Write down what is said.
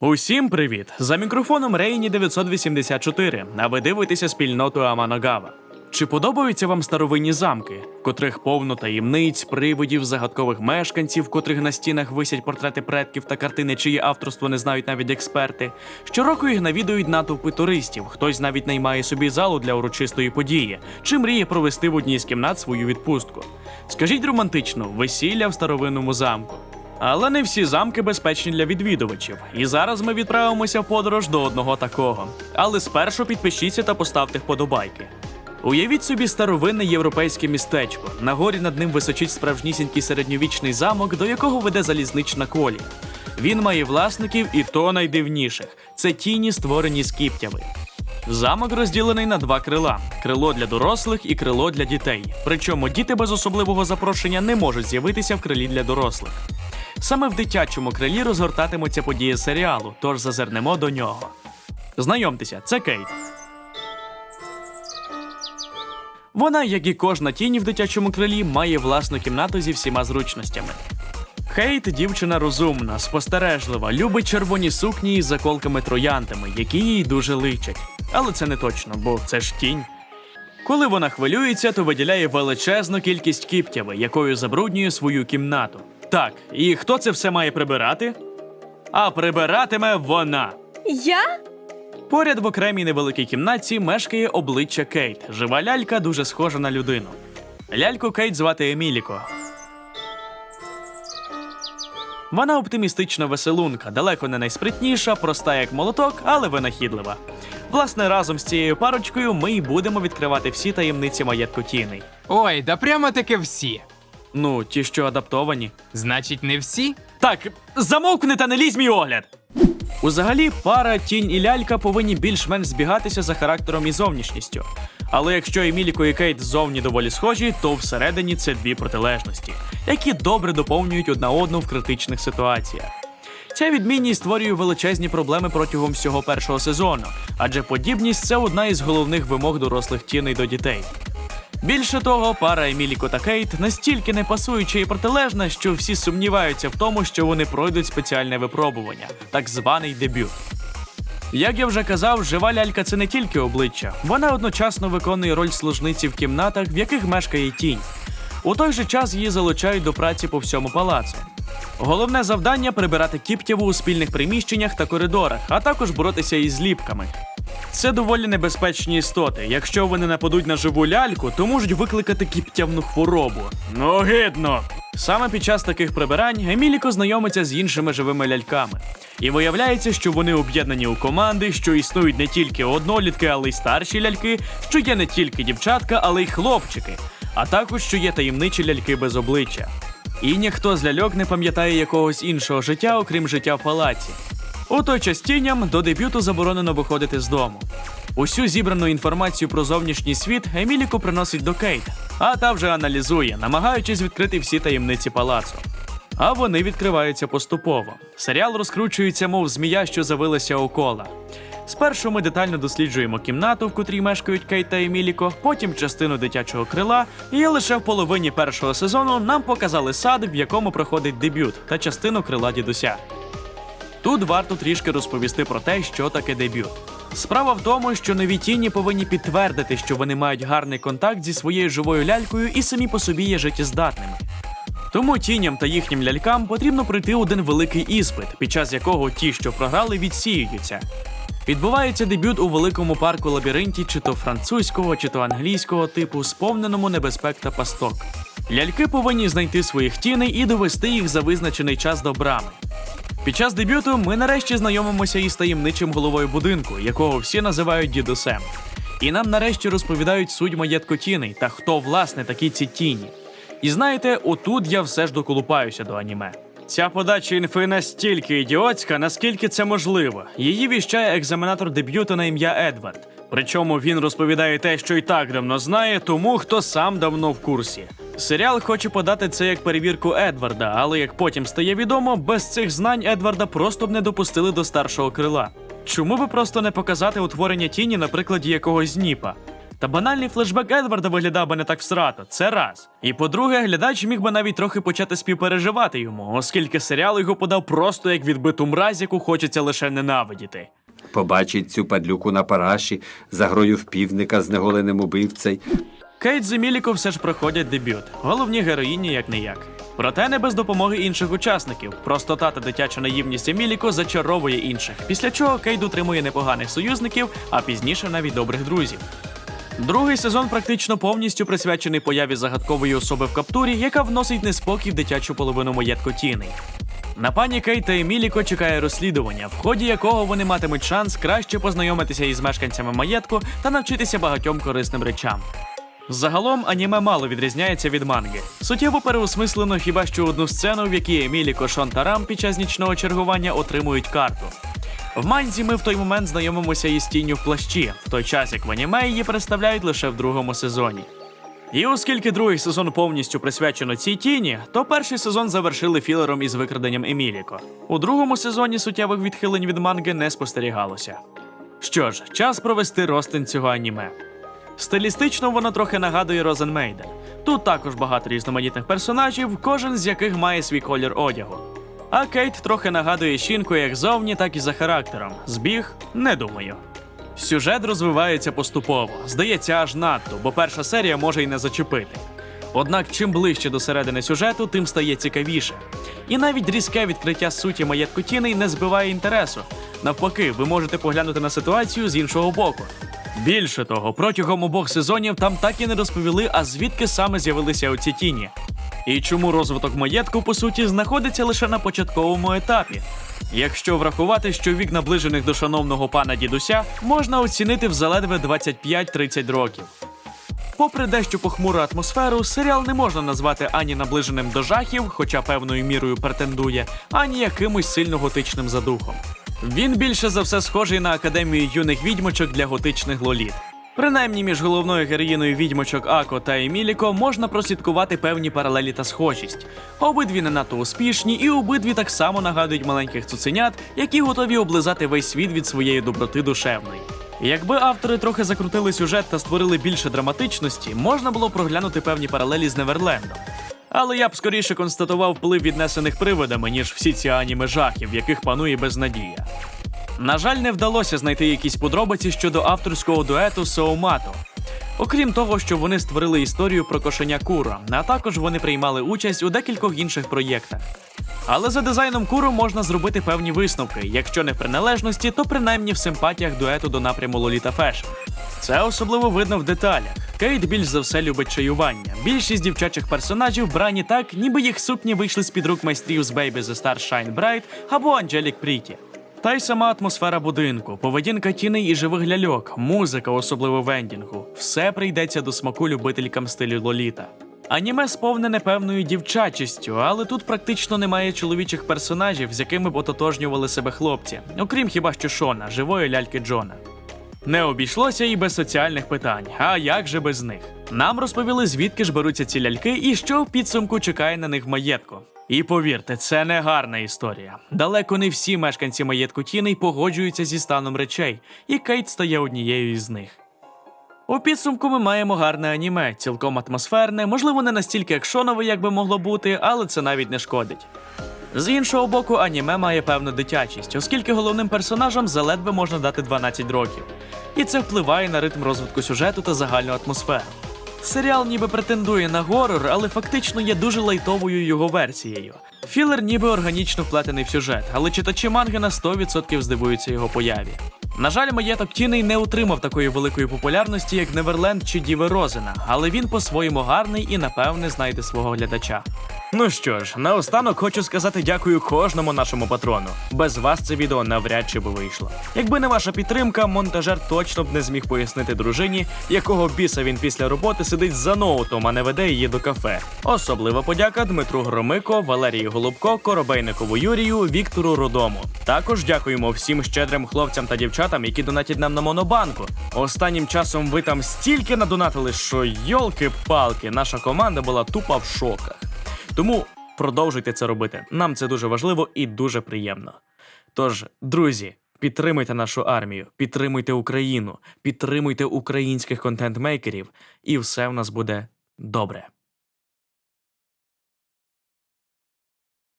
Усім привіт! За мікрофоном Рейні 984, а ви дивитеся спільноту Аманогава. Чи подобаються вам старовинні замки, котрих повно таємниць, привидів, загадкових мешканців, котрих на стінах висять портрети предків та картини, чиє авторство не знають навіть експерти? Щороку їх навідують натовпи туристів, хтось навіть наймає собі залу для урочистої події, чи мріє провести в одній з кімнат свою відпустку. Скажіть романтично, весілля в старовинному замку. Але не всі замки безпечні для відвідувачів. І зараз ми відправимося в подорож до одного такого. Але спершу підпишіться та поставте вподобайки. Уявіть собі старовинне європейське містечко. На горі над ним височить справжнісінький середньовічний замок, до якого веде залізнична колія. Він має власників, і то найдивніших це тіні, створені з кіптяви. Замок розділений на два крила: крило для дорослих і крило для дітей. Причому діти без особливого запрошення не можуть з'явитися в крилі для дорослих. Саме в дитячому крилі розгортатимуться події серіалу, тож зазирнемо до нього. Знайомтеся, це Кейт. Вона, як і кожна тінь в дитячому крилі, має власну кімнату зі всіма зручностями. Хейт дівчина розумна, спостережлива, любить червоні сукні із заколками троянтами, які їй дуже личать. Але це не точно, бо це ж тінь. Коли вона хвилюється, то виділяє величезну кількість кіптяви, якою забруднює свою кімнату. Так, і хто це все має прибирати? А прибиратиме вона. Я? Поряд в окремій невеликій кімнаті мешкає обличчя Кейт. Жива лялька дуже схожа на людину. Ляльку Кейт звати Еміліко. Вона оптимістична веселунка, далеко не найспритніша, проста як молоток, але винахідлива. Власне, разом з цією парочкою ми й будемо відкривати всі таємниці маєтку Тіни. Ой, да прямо таки всі. Ну, ті, що адаптовані. Значить, не всі? Так, замовкни та не лізь мій огляд. Узагалі, пара тінь і лялька повинні більш-менш збігатися за характером і зовнішністю. Але якщо Еміліко і Кейт ззовні доволі схожі, то всередині це дві протилежності, які добре доповнюють одна одну в критичних ситуаціях. Ця відмінність створює величезні проблеми протягом всього першого сезону, адже подібність це одна із головних вимог дорослих тіней до дітей. Більше того, пара Еміліко та Кейт настільки не пасуюча і протилежна, що всі сумніваються в тому, що вони пройдуть спеціальне випробування, так званий дебют. Як я вже казав, жива лялька це не тільки обличчя, вона одночасно виконує роль служниці в кімнатах, в яких мешкає тінь. У той же час її залучають до праці по всьому палацу. Головне завдання прибирати кіптєву у спільних приміщеннях та коридорах, а також боротися із зліпками. Це доволі небезпечні істоти. Якщо вони нападуть на живу ляльку, то можуть викликати кіптявну хворобу. Ну, гидно. Саме під час таких прибирань Еміліко знайомиться з іншими живими ляльками. І виявляється, що вони об'єднані у команди, що існують не тільки однолітки, але й старші ляльки, що є не тільки дівчатка, але й хлопчики, а також що є таємничі ляльки без обличчя. І ніхто з ляльок не пам'ятає якогось іншого життя, окрім життя в палаці. У той час тіням до дебюту заборонено виходити з дому. Усю зібрану інформацію про зовнішній світ Еміліку приносить до Кейт, а та вже аналізує, намагаючись відкрити всі таємниці палацу. А вони відкриваються поступово. Серіал розкручується, мов змія, що завилася у кола. Спершу ми детально досліджуємо кімнату, в котрій мешкають Кейт та Еміліко, потім частину дитячого крила, і лише в половині першого сезону нам показали сад, в якому проходить дебют, та частину крила дідуся. Тут варто трішки розповісти про те, що таке дебют. Справа в тому, що нові тіні повинні підтвердити, що вони мають гарний контакт зі своєю живою лялькою і самі по собі є життєздатними. Тому тіням та їхнім лялькам потрібно пройти один великий іспит, під час якого ті, що програли, відсіюються. Відбувається дебют у великому парку лабіринті, чи то французького, чи то англійського типу, сповненому небезпек та пасток. Ляльки повинні знайти своїх тіней і довести їх за визначений час до брами. Під час дебюту ми нарешті знайомимося із таємничим головою будинку, якого всі називають дідусем. І нам нарешті розповідають суть маєтку тіней та хто власне такі ці тіні. І знаєте, отут я все ж доколупаюся до аніме. Ця подача інфи настільки ідіотська, наскільки це можливо. Її віщає екзаменатор дебюту на ім'я Едвард. Причому він розповідає те, що й так давно знає, тому хто сам давно в курсі. Серіал хоче подати це як перевірку Едварда, але як потім стає відомо, без цих знань Едварда просто б не допустили до старшого крила. Чому би просто не показати утворення тіні на прикладі якогось зніпа? Та банальний флешбек Едварда виглядав би не так всрато, це раз. І по-друге, глядач міг би навіть трохи почати співпереживати йому, оскільки серіал його подав просто як відбиту мразь, яку хочеться лише ненавидіти. Побачить цю падлюку на параші за грою в півника з неголеним убивцей. Кейт з Еміліко все ж проходять дебют. Головні героїні як не як. Проте не без допомоги інших учасників. Простота та дитяча наївність Еміліко зачаровує інших. Після чого Кейт утримує непоганих союзників, а пізніше навіть добрих друзів. Другий сезон практично повністю присвячений появі загадкової особи в каптурі, яка вносить неспокій в дитячу половину маєтку Тіни. На пані Кейт та Еміліко чекає розслідування, в ході якого вони матимуть шанс краще познайомитися із мешканцями маєтку та навчитися багатьом корисним речам. Загалом аніме мало відрізняється від манги. Суттєво переосмислено хіба що одну сцену, в якій Еміліко, Шон та Рам під час нічного чергування отримують карту. В манзі ми в той момент знайомимося із тінню в плащі, в той час як в аніме її представляють лише в другому сезоні. І оскільки другий сезон повністю присвячено цій тіні, то перший сезон завершили філером із викраденням Еміліко. У другому сезоні суттєвих відхилень від манги не спостерігалося. Що ж, час провести розтин цього аніме. Стилістично воно трохи нагадує Розенмейден. Тут також багато різноманітних персонажів, кожен з яких має свій колір одягу. А Кейт трохи нагадує щінку як зовні, так і за характером. Збіг не думаю. Сюжет розвивається поступово, здається, аж надто, бо перша серія може й не зачепити. Однак, чим ближче до середини сюжету, тим стає цікавіше. І навіть різке відкриття суті маєтку тіней не збиває інтересу. Навпаки, ви можете поглянути на ситуацію з іншого боку. Більше того, протягом обох сезонів там так і не розповіли, а звідки саме з'явилися оці тіні. І чому розвиток маєтку, по суті, знаходиться лише на початковому етапі. Якщо врахувати, що вік наближених до шановного пана дідуся можна оцінити в заледве 25-30 років. Попри дещо похмуру атмосферу, серіал не можна назвати ані наближеним до жахів, хоча певною мірою претендує, ані якимось сильно готичним за духом. Він більше за все схожий на академію юних відьмочок для готичних лоліт. Принаймні між головною героїною відьмочок Ако та Еміліко можна прослідкувати певні паралелі та схожість. Обидві не надто успішні, і обидві так само нагадують маленьких цуценят, які готові облизати весь світ від своєї доброти душевної. Якби автори трохи закрутили сюжет та створили більше драматичності, можна було проглянути певні паралелі з Неверлендом. Але я б скоріше констатував вплив віднесених привидами, ніж всі ці аніме жахів, в яких панує безнадія. На жаль, не вдалося знайти якісь подробиці щодо авторського дуету Соумато. Окрім того, що вони створили історію про кошеня Куро, а також вони приймали участь у декількох інших проєктах. Але за дизайном Куро можна зробити певні висновки, якщо не в приналежності, то принаймні в симпатіях дуету до напряму Лоліта Фешн. Це особливо видно в деталях. Кейт більш за все любить чаювання. Більшість дівчачих персонажів брані так, ніби їх сукні вийшли з під рук майстрів з Baby The Star Shine Bright або Анджелік Пріті. Та й сама атмосфера будинку, поведінка тіней і живих ляльок, музика, особливо в ендінгу, все прийдеться до смаку любителькам стилю Лоліта. Аніме сповнене певною дівчачістю, але тут практично немає чоловічих персонажів, з якими б ототожнювали себе хлопці, окрім хіба що Шона, живої ляльки Джона. Не обійшлося і без соціальних питань. А як же без них? Нам розповіли, звідки ж беруться ці ляльки і що в підсумку чекає на них в маєтку. І повірте, це не гарна історія. Далеко не всі мешканці маєтку Тіней погоджуються зі станом речей, і Кейт стає однією із них. У підсумку ми маємо гарне аніме, цілком атмосферне, можливо, не настільки екшонове, як би могло бути, але це навіть не шкодить. З іншого боку, аніме має певну дитячість, оскільки головним персонажам заледве можна дати 12 років. І це впливає на ритм розвитку сюжету та загальну атмосферу. Серіал ніби претендує на горор, але фактично є дуже лайтовою його версією. Філер ніби органічно вплетений в сюжет, але читачі манги на 100% здивуються його появі. На жаль, маєток Тіней не отримав такої великої популярності, як Неверленд чи Діве Розена, але він по-своєму гарний і напевне знайде свого глядача. Ну що ж, наостанок хочу сказати дякую кожному нашому патрону. Без вас це відео навряд чи би вийшло. Якби не ваша підтримка, монтажер точно б не зміг пояснити дружині, якого біса він після роботи сидить за ноутом, а не веде її до кафе. Особлива подяка Дмитру Громико, Валерії Голубко, Коробейникову Юрію, Віктору Родому. Також дякуємо всім щедрим хлопцям та дівчатам, які донатять нам на монобанку. Останнім часом ви там стільки надонатили, що йолки-палки, наша команда була тупо в шоках. Тому продовжуйте це робити. Нам це дуже важливо і дуже приємно. Тож, друзі, Підтримуйте нашу армію, підтримуйте Україну, підтримуйте українських контент-мейкерів, і все в нас буде добре.